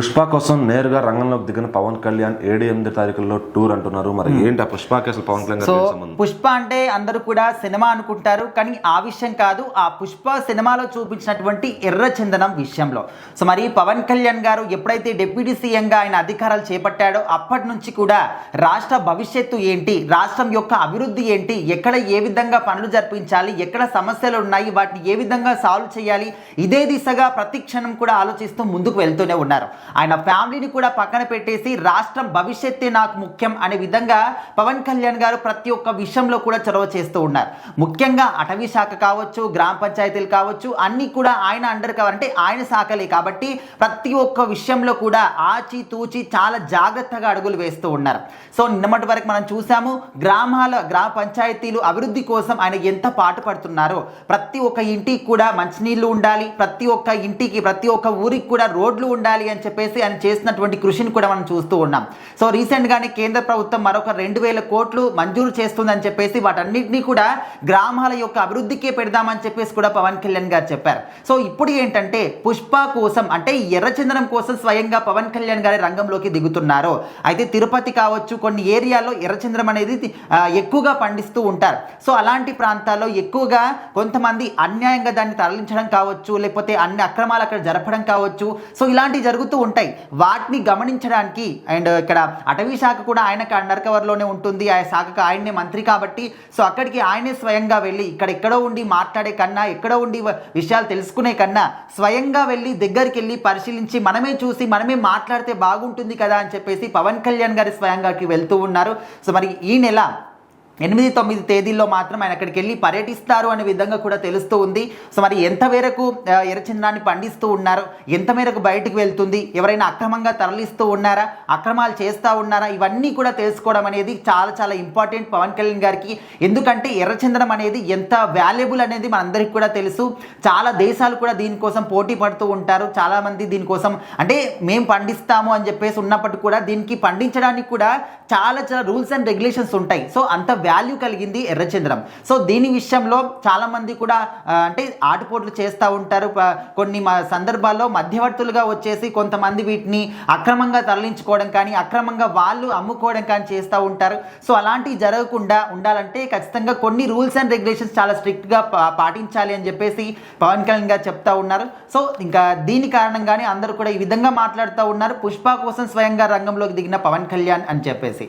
పుష్ప కోసం నేరుగా రంగంలోకి దిగిన పవన్ కళ్యాణ్ ఏడు ఎనిమిది తారీఖుల్లో టూర్ అంటున్నారు. మరి ఏంటి ఆ పుష్పకి అసలు పవన్ కళ్యాణ్ సో పుష్ప అంటే అందరూ కూడా సినిమా అనుకుంటారు కానీ ఆ విషయం కాదు. ఆ పుష్ప సినిమాలో చూపించినటువంటి ఎర్ర చందనం విషయంలో. సో మరి పవన్ కళ్యాణ్ గారు ఎప్పుడైతే డిప్యూటీ సీఎంగా ఆయన అధికారాలు చేపట్టాడో అప్పటి నుంచి కూడా రాష్ట్ర భవిష్యత్తు ఏంటి రాష్ట్రం యొక్క అభివృద్ధి ఏంటి ఎక్కడ ఏ విధంగా పనులు జరిపించాలి ఎక్కడ సమస్యలు ఉన్నాయి వాటిని ఏ విధంగా సాల్వ్ చేయాలి ఇదే దిశగా ప్రతి క్షణం కూడా ఆలోచిస్తూ ముందుకు వెళ్తూనే ఉన్నారు. ఆయన ఫ్యామిలీని కూడా పక్కన పెట్టేసి రాష్ట్రం భవిష్యత్తే నాకు ముఖ్యం అనే విధంగా పవన్ కళ్యాణ్ గారు ప్రతి ఒక్క విషయంలో కూడా చొరవ చేస్తూ ఉన్నారు. ముఖ్యంగా అటవీ శాఖ కావచ్చు గ్రామ పంచాయతీలు కావచ్చు అన్నీ కూడా ఆయన అండర్ కవర్ అంటే ఆయన శాఖలే కాబట్టి ప్రతి ఒక్క విషయంలో కూడా ఆచి తూచి చాలా జాగ్రత్తగా అడుగులు వేస్తూ ఉన్నారు. సో నిన్నటి వరకు మనం చూసాము గ్రామాల గ్రామ పంచాయతీలు అభివృద్ధి కోసం ఆయన ఎంత పాటు పడుతున్నారో. ప్రతి ఒక్క ఇంటికి కూడా మంచినీళ్ళు ఉండాలి ప్రతి ఒక్క ఇంటికి ప్రతి ఒక్క ఊరికి కూడా రోడ్లు ఉండాలి అని చెప్పి చెప్పేసి ఆయన చేసినటువంటి కృషిని కూడా మనం చూస్తూ ఉన్నాం. సో రీసెంట్గానే కేంద్ర ప్రభుత్వం మరొక రెండు వేల కోట్లు మంజూరు చేస్తుందని చెప్పేసి వాటన్నిటినీ కూడా గ్రామాల యొక్క అభివృద్ధికే పెడదామని చెప్పేసి కూడా పవన్ కళ్యాణ్ గారు చెప్పారు. సో ఇప్పుడు ఏంటంటే పుష్ప కోసం అంటే ఎర్రచందనం కోసం స్వయంగా పవన్ కళ్యాణ్ గారి రంగంలోకి దిగుతున్నారు. అయితే తిరుపతి కావచ్చు కొన్ని ఏరియాలో ఎర్రచంద్రం అనేది ఎక్కువగా పండిస్తూ ఉంటారు. సో అలాంటి ప్రాంతాల్లో ఎక్కువగా కొంతమంది అన్యాయంగా దాన్ని తరలించడం కావచ్చు లేకపోతే అన్ని అక్రమాలు అక్కడ జరపడం కావచ్చు. సో ఇలాంటివి జరుగుతూ ఉంటాయి. వాటిని గమనించడానికి అండ్ ఇక్కడ అటవీ శాఖ కూడా ఆయనకు అండర్ కవర్లోనే ఉంటుంది. ఆ శాఖకు ఆయన్నే మంత్రి కాబట్టి సో అక్కడికి ఆయనే స్వయంగా వెళ్ళి ఇక్కడ ఎక్కడో ఉండి మాట్లాడే కన్నా ఎక్కడో ఉండి విషయాలు తెలుసుకునే కన్నా స్వయంగా వెళ్ళి దగ్గరికి వెళ్ళి పరిశీలించి మనమే చూసి మనమే మాట్లాడితే బాగుంటుంది కదా అని చెప్పేసి పవన్ కళ్యాణ్ గారి స్వయంగాకి వెళ్తూ ఉన్నారు. సో మరి ఈ నెల ఎనిమిది తొమ్మిది తేదీల్లో మాత్రం ఆయన అక్కడికి వెళ్ళి పర్యటిస్తారు అనే విధంగా కూడా తెలుస్తూ ఉంది. సో మరి ఎంత మేరకు ఆ, ఎర్రచందనాన్ని పండిస్తూ ఉన్నారు? ఎంత మేరకు బయటకు వెళ్తుంది? ఎవరైనా అక్రమంగా తరలిస్తూ ఉన్నారా? అక్రమాలు చేస్తూ ఉన్నారా? ఇవన్నీ కూడా తెలుసుకోవడం అనేది చాలా చాలా ఇంపార్టెంట్ పవన్ కళ్యాణ్ గారికి. ఎందుకంటే ఎర్రచందనం అనేది ఎంత వాల్యుబుల్ అనేది మనందరికీ కూడా తెలుసు. చాలా దేశాలు కూడా దీనికోసం పోటీ పడుతూ ఉంటారు. చాలామంది దీనికోసం అంటే మేము పండిస్తాము అని చెప్పేసి ఉన్నప్పటికీ కూడా దీనికి పండించడానికి కూడా చాలా చాలా రూల్స్ అండ్ రెగ్యులేషన్స్ ఉంటాయి. సో అంత వాల్యూ కలిగింది ఎర్రచంద్రం సో దీని విషయంలో చాలామంది కూడా అంటే ఆటుపోట్లు చేస్తూ ఉంటారు. కొన్ని మా సందర్భాల్లో మధ్యవర్తులుగా వచ్చేసి కొంతమంది వీటిని అక్రమంగా తరలించుకోవడం కానీ అక్రమంగా వాళ్ళు అమ్ముకోవడం కానీ చేస్తూ ఉంటారు. సో అలాంటివి జరగకుండా ఉండాలంటే ఖచ్చితంగా కొన్ని రూల్స్ అండ్ రెగ్యులేషన్స్ చాలా స్ట్రిక్ట్గా పాటించాలి అని చెప్పేసి పవన్ కళ్యాణ్ గారు చెప్తా ఉన్నారు. సో ఇంకా దీని కారణంగానే అందరూ కూడా ఈ విధంగా మాట్లాడుతూ ఉన్నారు. పుష్ప కోసం స్వయంగా రంగంలోకి దిగిన పవన్ కళ్యాణ్ అని చెప్పేసి.